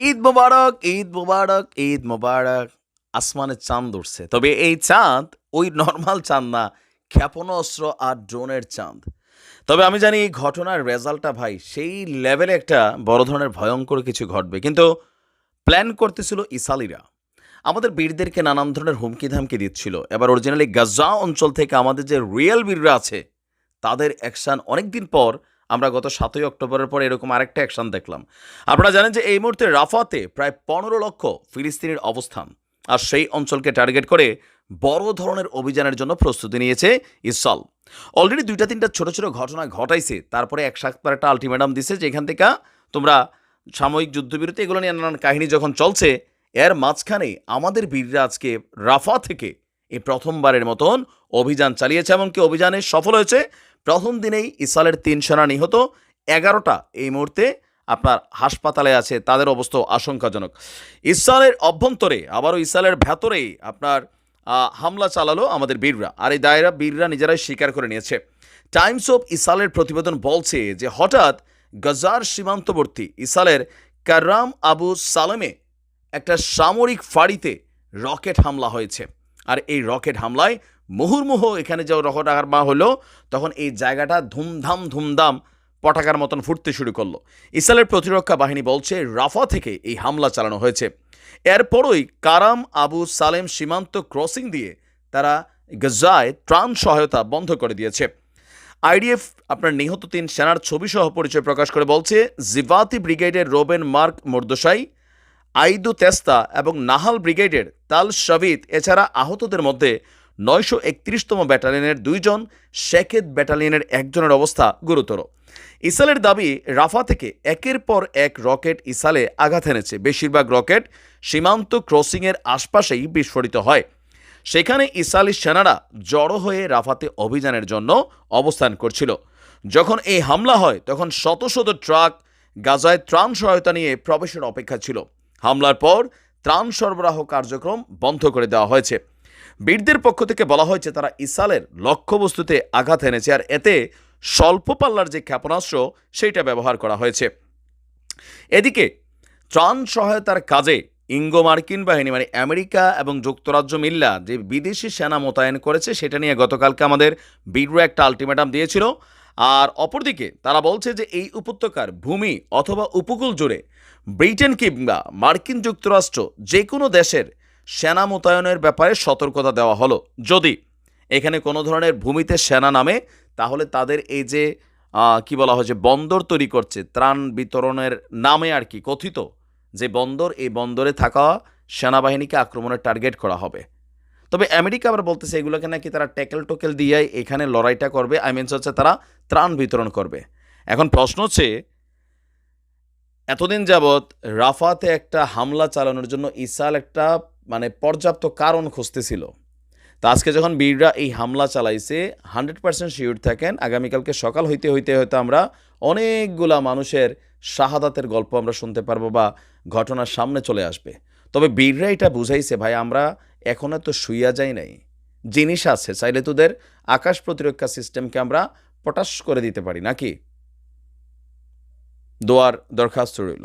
ঈদ মোবারক ঈদ মোবারক ঈদ মোবারক। আসমানে চাঁদ উঠছে। তবে এই চাঁদ ওই নর্মাল চাঁদ না, ক্ষেপণাস্ত্র আর ড্রোনের চাঁদ। তবে আমি জানি এই ঘটনার রেজাল্টটা ভাই, সেই লেভেলে একটা বড় ধরনের ভয়ঙ্কর কিছু ঘটবে। কিন্তু প্ল্যান করতেছিল ইসালিরা। আমাদের বীরদেরকে নানান ধরনের হুমকি ধামকি দিচ্ছিল। এবার অরিজিনালি গাজা অঞ্চল থেকে আমাদের যে রিয়েল বীররা আছে, তাদের অ্যাকশান অনেকদিন পর আমরা গত সাতই অক্টোবরের পর এরকম আরেকটা অ্যাকশান দেখলাম। আপনারা জানেন যে এই মুহূর্তে রাফাতে প্রায় পনেরো লক্ষ ফিলিস্তিনির অবস্থান। আর সেই অঞ্চলকে টার্গেট করে বড় ধরনের অভিযানের জন্য প্রস্তুতি নিয়েছে ইসরাল অলরেডি দুইটা তিনটা ছোট ছোট ঘটনা ঘটাইছে। তারপরে এক সপ্তাহ একটা আলটিমেটাম দিছে যে এখান থেকে তোমরা সাময়িক যুদ্ধবিরতি এগুলো নিয়ে নানান কাহিনী যখন চলছে, এর মাঝখানে আমাদের বীররা আজকে রাফা থেকে এই প্রথমবারের মতন অভিযান চালিয়েছে। এমনকি অভিযানে সফল হয়েছে প্রথম দিনেই ইসরায়েলের তিন সেনা নিহত, এগারোটা এই মুহূর্তে আপনার হাসপাতালে আছে, তাদের অবস্থা আশঙ্কাজনক। ইসরায়েলের অভ্যন্তরে, আবারও ইসরায়েলের ভেতরেই আপনার হামলা চালালো আমাদের বীররা। আর এই দায়রা বীররা নিজেরাই স্বীকার করে নিয়েছে। টাইমস অফ ইসরায়েলের প্রতিবেদন বলছে যে হঠাৎ গজার সীমান্তবর্তী ইসরায়েলের কারাম আবু সালেমে একটা সামরিক ফাঁড়িতে রকেট হামলা হয়েছে। আর এই রকেট হামলায় মুহুর্মুহু এখানে যে রকেট মা হলো, তখন এই জায়গাটা ধুমধাম ধুমধাম পটাকার মতন ফুটতে শুরু করল। ইসরায়েলের প্রতিরক্ষা বাহিনী বলছে, রাফা থেকে এই হামলা চালানো হয়েছে। এরপরই কারাম আবু সালেম সীমান্ত ক্রসিং দিয়ে তারা গাজায় ত্রাণ সহায়তা বন্ধ করে দিয়েছে। আইডিএফ আপনার নিহত তিন সেনার ছবি সহ পরিচয় প্রকাশ করে বলছে জিভাতি ব্রিগেডের রোবেন মার্ক মর্দশাই, আইদু তেস্তা এবং নাহাল ব্রিগেডের তাল শাবিদ এছাড়া আহতদের মধ্যে নয়শো একত্রিশতম ব্যাটালিয়নের দুইজন শেকেদ ব্যাটালিয়নের একজনের অবস্থা গুরুতর। ইসালের দাবি, রাফা থেকে একের পর এক রকেট ইসালে আঘাত এনেছে। বেশিরভাগ রকেট সীমান্ত ক্রসিংয়ের আশপাশেই বিস্ফোরিত হয়। সেখানে ইসরায়েলি সেনারা জড়ো হয়ে রাফাতে অভিযানের জন্য অবস্থান করছিল। যখন এই হামলা হয়, তখন শত শত ট্রাক গাজায় ত্রাণ সহায়তা নিয়ে প্রবেশের অপেক্ষা ছিল। হামলার পর ত্রাণ সরবরাহ কার্যক্রম বন্ধ করে দেওয়া হয়েছে। বীরদের পক্ষ থেকে বলা হয়েছে তারা ইসালের লক্ষ্যবস্তুতে আঘাত এনেছে, আর এতে স্বল্প পাল্লার যে ক্ষেপণাস্ত্র, সেইটা ব্যবহার করা হয়েছে। এদিকে ত্রাণ সহায়তার কাজে ইঙ্গো মার্কিন বাহিনী মানে আমেরিকা এবং যুক্তরাজ্য মিল্লা যে বিদেশি সেনা মোতায়েন করেছে, সেটা নিয়ে গতকালকে আমাদের বীররা একটা আলটিমেটাম দিয়েছিল। আর অপরদিকে তারা বলছে যে এই উপত্যকার ভূমি অথবা উপকূল জুড়ে ব্রিটেন কিংবা মার্কিন যুক্তরাষ্ট্র যে কোনো দেশের সেনা মোতায়েনের ব্যাপারে সতর্কতা দেওয়া হলো। যদি এখানে কোনো ধরনের ভূমিতে সেনা নামে, তাহলে তাদের এই যে কি বলা হয় যে, বন্দর তৈরি করছে, ত্রাণ বিতরণের নামে আর কি কথিত, যে বন্দর, এই বন্দরে থাকা সেনাবাহিনীকে আক্রমণের টার্গেট করা হবে। তবে আমেরিকা আবার বলতেছে, এগুলোকে নাকি তারা ট্যাকেল টোকেল দিয়ে এখানে লড়াইটা করবে, আই মিনস হচ্ছে তারা ত্রাণ বিতরণ করবে। এখন প্রশ্ন হচ্ছে এতদিন যাবৎ রাফাতে একটা হামলা চালানোর জন্য ইসরায়েল একটা মানে পর্যাপ্ত কারণ খুঁজতেছিল। তো আজকে যখন বীররা এই হামলা চালাইছে, হান্ড্রেড পার্সেন্ট শিওর থাকেন, আগামীকালকে সকাল হইতে হইতে হয়তো আমরা অনেকগুলা মানুষের শাহাদাতের গল্প আমরা শুনতে পারব বা ঘটনার সামনে চলে আসবে। তবে বীররা এটা বুঝাইছে, ভাই, আমরা এখনও তো শুইয়া যাই নাই। জিনিস আছে, চাইলে তোদের আকাশ প্রতিরক্ষা সিস্টেমকে আমরা পটাশ করে দিতে পারি, নাকি? দোয়ার দরখাস্ত রইল।